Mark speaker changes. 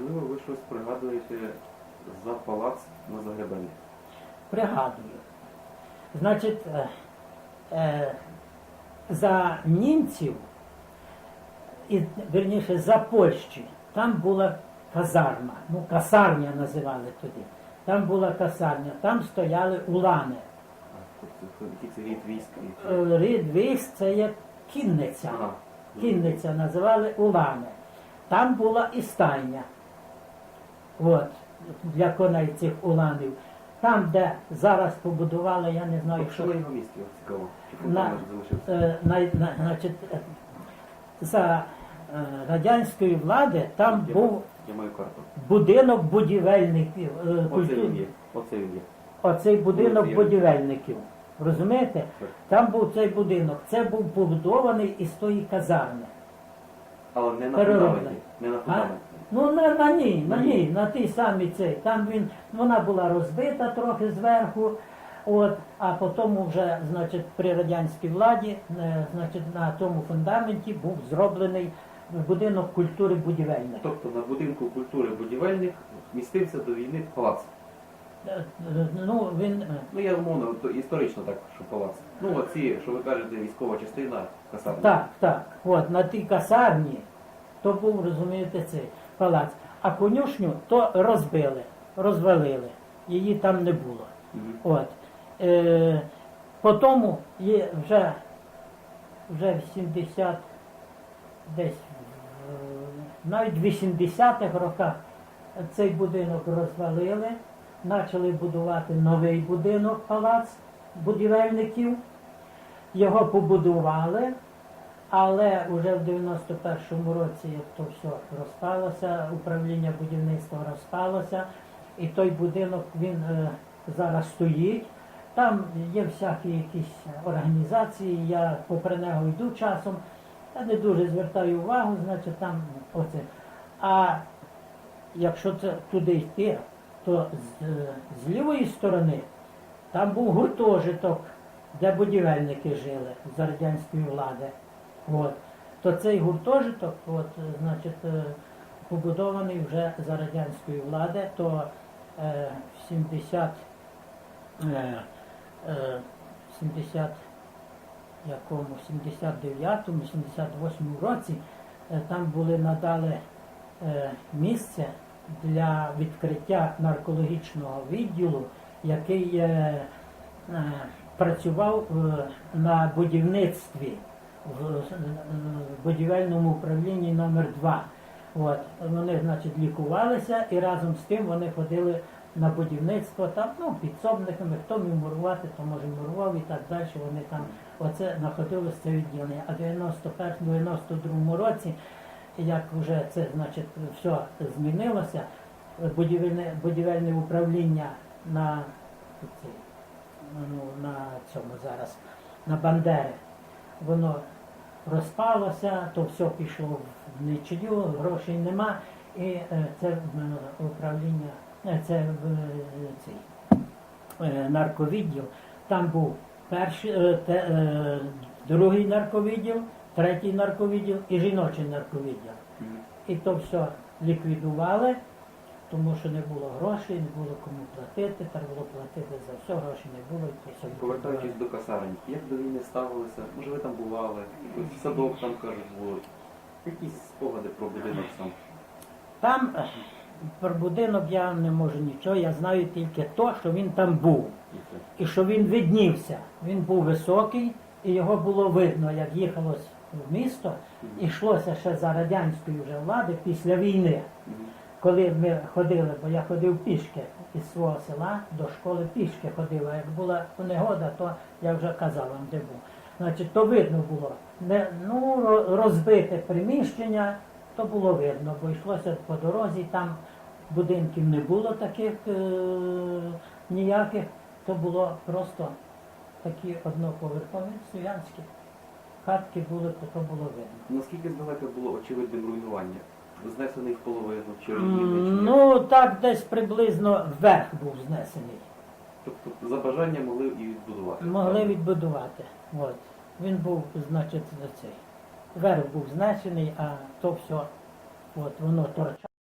Speaker 1: можливо, ви щось пригадуєте за палац на Загребенні?
Speaker 2: Пригадую. Значить, е, е, за німців, і, верніше, за Польщі, там була казарма, ну, касарня називали тоді. Там була касарня, там стояли улани.
Speaker 1: Тобто, це рід військ?
Speaker 2: Е, Рід військ це є кінниця.
Speaker 1: Ага.
Speaker 2: Кінниця називали улани. Там була і стайня. От, для коней цих уланів. Там, де зараз побудували, я не знаю, що
Speaker 1: от цікаво?
Speaker 2: На- е, на, на, значить, е, за е, радянської влади там
Speaker 1: Я,
Speaker 2: був
Speaker 1: я маю карту.
Speaker 2: будинок будівельників. е,
Speaker 1: Оце
Speaker 2: культур-
Speaker 1: він є. Оце він є.
Speaker 2: Оцей будинок
Speaker 1: Вулиця
Speaker 2: будівельників. Розумієте?
Speaker 1: Так.
Speaker 2: Там був цей будинок. Це був побудований із тої казарми.
Speaker 1: Але не на
Speaker 2: Перероблений.
Speaker 1: фундаменті. Не на фундаменті.
Speaker 2: Ну на, на ній, на ній, на тій самій цей. Там він, вона була розбита трохи зверху. От, а потім вже, значить, при радянській владі, е, значить, на тому фундаменті був зроблений будинок культури будівельник.
Speaker 1: Тобто на будинку культури будівельник містився до війни палац.
Speaker 2: Е, е, Ну, він, е,
Speaker 1: Ну я умовно, то історично так, що палац. Ну оці, що ви кажете, військова частина касарна.
Speaker 2: так, так, от, на тій касарні, то був, розумієте, цей палац. А конюшню то розбили, розвалили. Її там не було. От. Е, по тому є вже, вже в 70, десь навіть в 80-х роках цей будинок розвалили, почали будувати новий будинок, палац будівельників. Його побудували, але вже в 91-му році то все розпалося, управління будівництва розпалося, і той будинок він е, зараз стоїть. Там є всякі якісь організації, я попри нього йду часом, я не дуже звертаю увагу, значить там оце. А якщо це туди йти, то з, е, з лівої сторони там був гуртожиток, де будівельники жили за радянської влади. От. То цей гуртожиток, от, значить, е, побудований вже за радянської влади, то е, в 70, е, е, 70 якому, 79-му, 78-му році е, там були надали е, місце для відкриття наркологічного відділу, який працював на будівництві в будівельному управлінні номер 2 От. Вони, значить, лікувалися і разом з тим вони ходили на будівництво там, ну, підсобниками, хто міг мурувати, то може мурував і так далі. Вони там оце знаходилось це відділення. А в 91-92 році, як вже це значить все змінилося, будівельне, будівельне управління на, ну, на цьому зараз, на Бандери, воно розпалося, то все пішло в нічию, грошей нема, і е, це е, управління, е, це цей нарковідділ. Там був перший, те, другий нарковідділ, третій нарковідділ і жіночий нарковідділ. І то все ліквідували, тому що не було грошей, не було кому платити, треба було платити за все, грошей не було, і все.
Speaker 1: Повертаючись до касарень, як до війни ставилися? Може ви там бували? Якийсь садок там кажуть було. Якісь спогади про будинок сам.
Speaker 2: Там е, про будинок я не можу нічого, я знаю тільки то, що він там був.
Speaker 1: І.
Speaker 2: І що він виднівся. Він був високий, і його було видно, як їхалось в місто, і йшлося ще за радянської вже влади після війни. Коли ми ходили, бо я ходив пішки із свого села до школи пішки ходив, а як була негода, то я вже казав вам, де був. Значить, то видно було. Не, ну, розбите приміщення, то було видно, бо йшлося по дорозі, там будинків не було таких е- ніяких, то було просто такі одноповерхові слов'янські. Хатки були, то то було видно.
Speaker 1: Наскільки здалека було очевидним руйнування? Знесений в половину, чи
Speaker 2: Ну, так десь приблизно вверх був знесений.
Speaker 1: Тобто за бажання могли і відбудувати.
Speaker 2: Могли відбудувати. От. Він був, значить, цей. Верх був знесений, а то все, от, воно торчало.